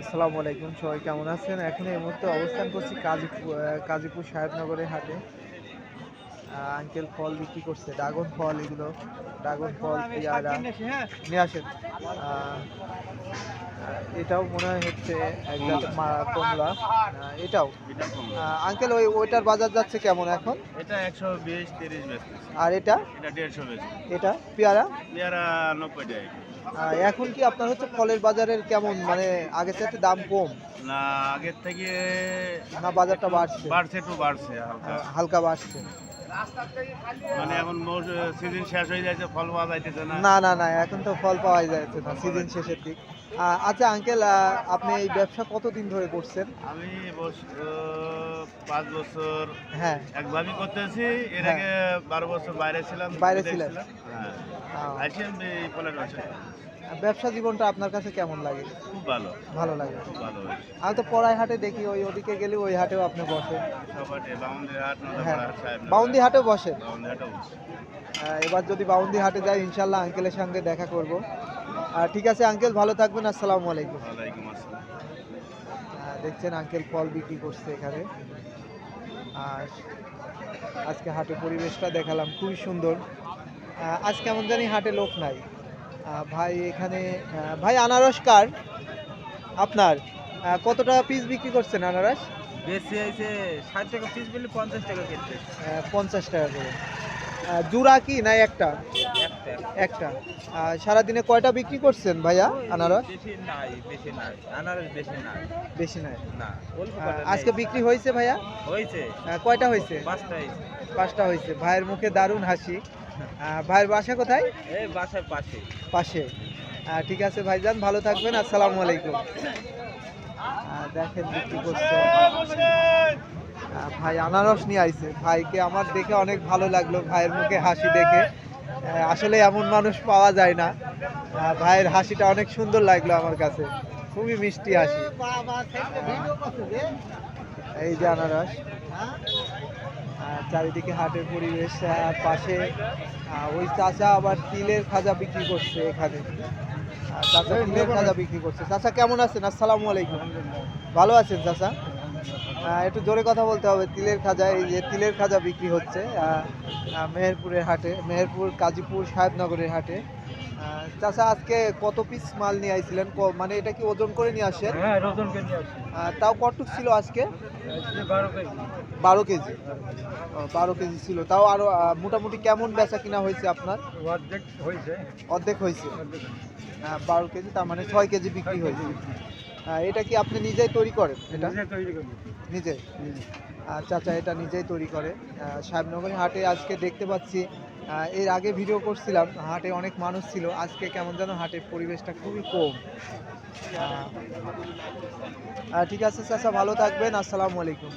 আসসালামু আলাইকুম সবাই কেমন আছেন? এখন এই মুহূর্তে অবস্থান করছি কাজী কাজীপুর সাহেবনগরের হাটে। আঙ্কেল ফল বিক্রি করছে ড্রাগন ফল এগুলো ড্রাগন ফল পেয়ারা। নিয়ে আসেন। এটাও মনে হয় হচ্ছে এক জাতের মা- কমলা। আহ, এটাও। আঙ্কেল ওই ওইটার বাজার যাচ্ছে কেমন এখন? এটা একশো বিশ তিরিশ আর এটা? এটা দেড়শো এটা? পেয়ারা? পেয়ারা নব্বই টাকা এখন কি আপনার হচ্ছে ফলের বাজারের কেমন? মানে আগের চাইতে দাম কম? না আগের থেকে না বাজারটা বাড়ছে? বাড়ছে একটু বাড়ছে হালকা বাড়ছে। মানে এখন সিজন শেষ হয়ে যাচ্ছে ফল পাওয়া যাইতেছে না না না না এখন তো ফল পাওয়া যাচ্ছে না সিজন শেষের দিক আচ্ছা আঙ্কেল আপনি এই ব্যবসা কতদিন ধরে করছেন আমি পাঁচ বছর হ্যাঁ একভাবেই করতেছি এর হ্যাঁ। আগে বারো বছর বাইরে ছিলাম বাইরে ছিলেন? ছিলাম। হ্যাঁ ফলের ব্যবসা জীবনটা আপনার কাছে কেমন লাগে? খুব ভালো। ভালো লাগে। ভালো আমি তো পড়াই হাটে দেখি ওই ওদিকে গেলে ওই হাটেও আপনি বসেন হাট হ্যাঁ। বাউন্দি হাটেও বসেন এবার যদি বাউন্দি হাটে যাই ইনশাল্লাহ আঙ্কেলের সঙ্গে দেখা করব। আর ঠিক আছে আঙ্কেল ভালো থাকবেন আসসালামু আলাইকুম। দেখছেন আঙ্কেল ফল বিক্রি করছে এখানে। আর আজকে হাটে পরিবেশটা দেখালাম খুবই সুন্দর। আহ, আজ কেমন জানি হাটে লোক নাই। ভাই এখানে ভাই আনারস কার? আপনার কত টাকা পিস বিক্রি করছেন আনারস? বেশি হয়েছে ষাট টাকা পিস বলে পঞ্চাশ টাকা কিনতে আহ, পঞ্চাশ টাকা করে। জোড়া কি না একটা? একটা। সারাদিনে কয়টা বিক্রি করছেন ভাইয়া আনারস? বেশি নাই বেশি নাই। আনারস বেশি নাই। বেশি নাই? না আজকে বিক্রি হয়েছে ভাইয়া? হয়েছে। কয়টা হয়েছে? পাঁচটা হয়েছে। পাঁচটা হয়েছে। ভাইয়ের মুখে দারুণ হাসি। ভাইয়ের বাসা কোথায়? এই বাসার পাশে। পাশে। ঠিক আছে ভাইজান ভালো থাকবেন আসসালামু আলাইকুম। দেখেন বিক্রি করছে। ভাই আনারস নিয়ে আইছে। ভাইকে আমার দেখে অনেক ভালো লাগল ভাইয়ের মুখে হাসি দেখে। আসলে এমন মানুষ পাওয়া যায় না। ভাইয়ের হাসিটা অনেক সুন্দর লাগল আমার কাছে। খুবই মিষ্টি হাসি। এই যে আনারস। চারিদিকে হাটের পরিবেশ আর পাশে ওই চাচা আবার তিলের খাজা বিক্রি করছে এখানে। চাচা তিলের খাজা বিক্রি করছে। চাচা কেমন আছেন? আসসালামু আলাইকুম। ভালো আছেন চাচা? একটু জোরে কথা বলতে হবে। তিলের খাজা এই যে তিলের খাজা বিক্রি হচ্ছে মেহেরপুরের হাটে মেহেরপুর কাজীপুর সাহেবনগরের হাটে। চাচা আজকে কত পিস মাল নিয়ে আইছিলেন? মানে এটা কি ওজন করে নিয়ে আসেন? হ্যাঁ নিয়ে তাও কতটুক ছিল আজকে? বারো কেজি। বারো কেজি। ছিল। তাও আরও মোটামুটি কেমন বেচা কিনা হয়েছে আপনার? অর্ধেক হয়েছে। অর্ধেক হয়েছে। আহ, বারো কেজি তার মানে ছয় কেজি বিক্রি হয়েছে। এটা কি আপনি নিজেই তৈরি করেন এটা? নিজে। আহ, চাচা এটা নিজেই তৈরি করে। আহ, সাহেবনগর হাটে আজকে দেখতে পাচ্ছি এর আগে ভিডিও করছিলাম, হাটে অনেক মানুষ ছিল, আজকে কেমন যেন হাটের পরিবেশটা খুবই কম। ঠিক আছে চাচা, ভালো থাকবেন, আসসালামু আলাইকুম।